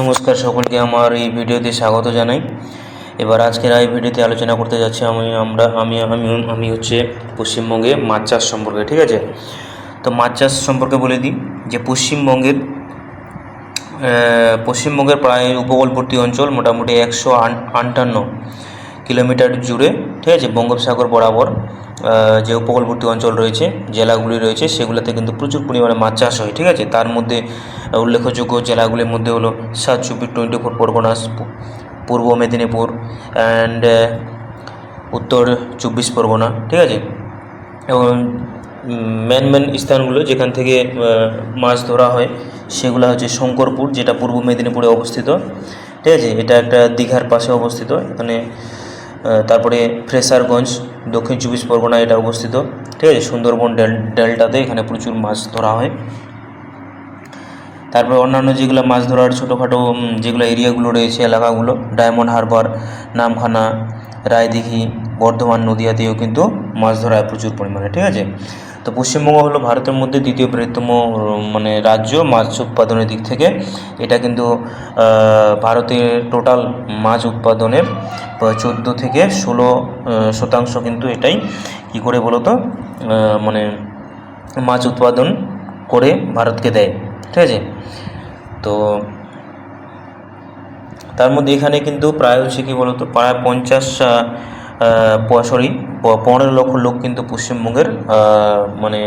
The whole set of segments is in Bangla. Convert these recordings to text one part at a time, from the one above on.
নমস্কার সকলকে আমার এই ভিডিওতে স্বাগত জানাই। এবার আজকের এই ভিডিওতে আলোচনা করতে যাচ্ছি আমি, আমরা, আমি আমি আমি হচ্ছে পশ্চিমবঙ্গে মাছ চাষ সম্পর্কে, ঠিক আছে? তো মাছ চাষ সম্পর্কে বলে দিই যে পশ্চিমবঙ্গের পশ্চিমবঙ্গের প্রায় উপকূলবর্তী অঞ্চল মোটামুটি একশো আটান্ন কিলোমিটার জুড়ে, ঠিক আছে? বঙ্গোপসাগর বরাবর। যে উপকূলবর্তী অঞ্চল রয়েছে, জেলাগুলি রয়েছে, সেগুলোতে কিন্তু প্রচুর পরিমাণে মাছ চাষ হয়, ঠিক আছে? তার মধ্যে উল্লেখযোগ্য জেলাগুলির মধ্যে হলো সাত চব্বিশ twenty four Parganas Purba Medinipur and উত্তর চব্বিশ পরগনা, ঠিক আছে? এবং মেন মেন স্থানগুলো যেখান থেকে মাছ ধরা হয়, সেগুলো হচ্ছে শঙ্করপুর, যেটা পূর্ব মেদিনীপুরে অবস্থিত, ঠিক আছে? এটা একটা দীঘার পাশে অবস্থিত, এখানে তারপরে ফ্রেশারগঞ্জ দক্ষিণ চব্বিশ পরগনা এটা অবস্থিত। ঠিক আছে? সুন্দরবন ডেল, ডেল্টাতে এখানে প্রচুর মাছ ধরা হয়। তারপরে অন্যান্য যেগুলো মাছ ধরার ছোটোখাটো যেগুলো এরিয়াগুলো রয়েছে, এলাকাগুলো, ডায়মন্ড হারবার, নামখানা, রায়দিঘি, বর্ধমান নদীয়াতেও কিন্তু মাছ ধরা প্রচুর পরিমাণে। ঠিক আছে? তো পশ্চিমবঙ্গ হলো ভারতের মধ্যে দ্বিতীয় বৃহত্তম মানে রাজ্য মাছ উৎপাদনের দিক থেকে। এটা কিন্তু ভারতের টোটাল মাছ উৎপাদনের চোদ্দ থেকে ষোলো শতাংশ কিন্তু এটাই। কি করে বলতো? মানে মাছ উৎপাদন করে ভারতকে দেয়। ঠিক আছে? তো তার মধ্যে এখানে কিন্তু প্রায় হচ্ছে কি বলতো? প্রায় পঞ্চাশ সরি পনেরো লক্ষ লোক কিন্তু পশ্চিমবঙ্গের মানে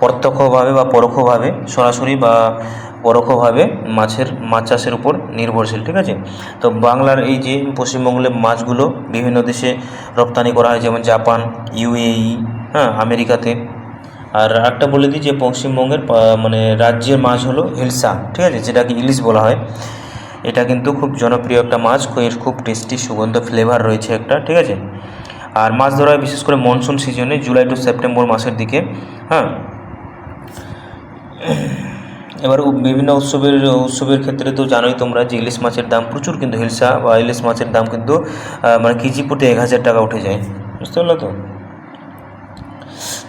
প্রত্যক্ষভাবে বা পরোক্ষভাবে, সরাসরি বা পরোক্ষভাবে মাছের, মাছ চাষের উপর নির্ভরশীল, ঠিক আছে? তো বাংলার এই যে পশ্চিমবঙ্গের মাছগুলো বিভিন্ন দেশে রপ্তানি করা হয়, যেমন জাপান, ইউএই হ্যাঁ আমেরিকাতে। আর একটা বলে দিই যে পশ্চিমবঙ্গের মানে রাজ্যের মাছ হলো হিলসা, ঠিক আছে? যেটাকে ইলিশ বলা হয়। এটা কিন্তু খুব জনপ্রিয় একটা মাছ এর খুব টেস্টি সুগন্ধ ফ্লেভার রয়েছে একটা, ঠিক আছে? আর মাছ ধরা বিশেষ করে মনসুন সিজনে জুলাই টু সেপ্টেম্বর মাসের দিকে হ্যাঁ? এবার বিভিন্ন উৎসবের উৎসবের ক্ষেত্রে তো জানোই তোমরা যে ইলিশ মাছের দাম প্রচুর, কিন্তু হিলসা বা ইলিশ মাছের দাম কিন্তু মানে কেজি প্রতি এক হাজার টাকা উঠে যায়, বুঝতে পারল তো?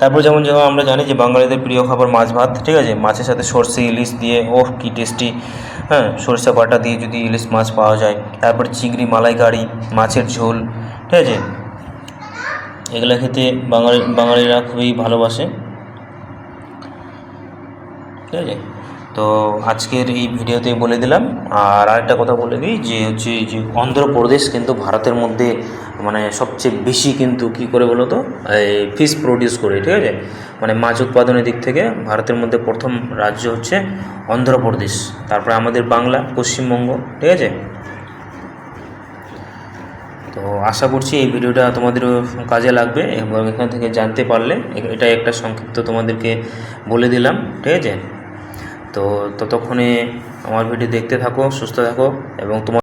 তারপর যেমন যেমন আমরা জানি যে বাঙালিদের প্রিয় খাবার মাছ ভাত, ঠিক আছে? মাছের সাথে সর্ষে, ইলিশ দিয়ে, ওহ, কি টেস্টি হ্যাঁ সরষে বাটা দিয়ে যদি ইলিশ মাছ পাওয়া যায়। তারপর চিংড়ি, মালাইকারি, মাছের ঝোল, ঠিক আছে? এগুলো খেতে বাঙালি, বাঙালিরা খুবই ভালোবাসে। ঠিক আছে? তো আজকের এই ভিডিওতে বলে দিলাম। আর আরেকটা কথা বলে দিই যে হচ্ছে যে অন্ধ্রপ্রদেশ কিন্তু ভারতের মধ্যে মানে সবচেয়ে বেশি কিন্তু কি করে বলো তো? এই ফিশ প্রডিউস করে, ঠিক আছে? মানে মাছ উৎপাদনের দিক থেকে ভারতের মধ্যে প্রথম রাজ্য হচ্ছে অন্ধ্রপ্রদেশ। তারপরে আমাদের বাংলা, পশ্চিমবঙ্গ, ঠিক আছে? তো আশা করছি এই ভিডিওটা তোমাদের কাজে লাগবে এবং এখান থেকে জানতে পারলে এটা একটা সংক্ষিপ্ত তোমাদেরকে বলে দিলাম, ঠিক আছে? তো ততক্ষণে আমার ভিডিও দেখতে থাকো সুস্থ থাকো এবং তোমার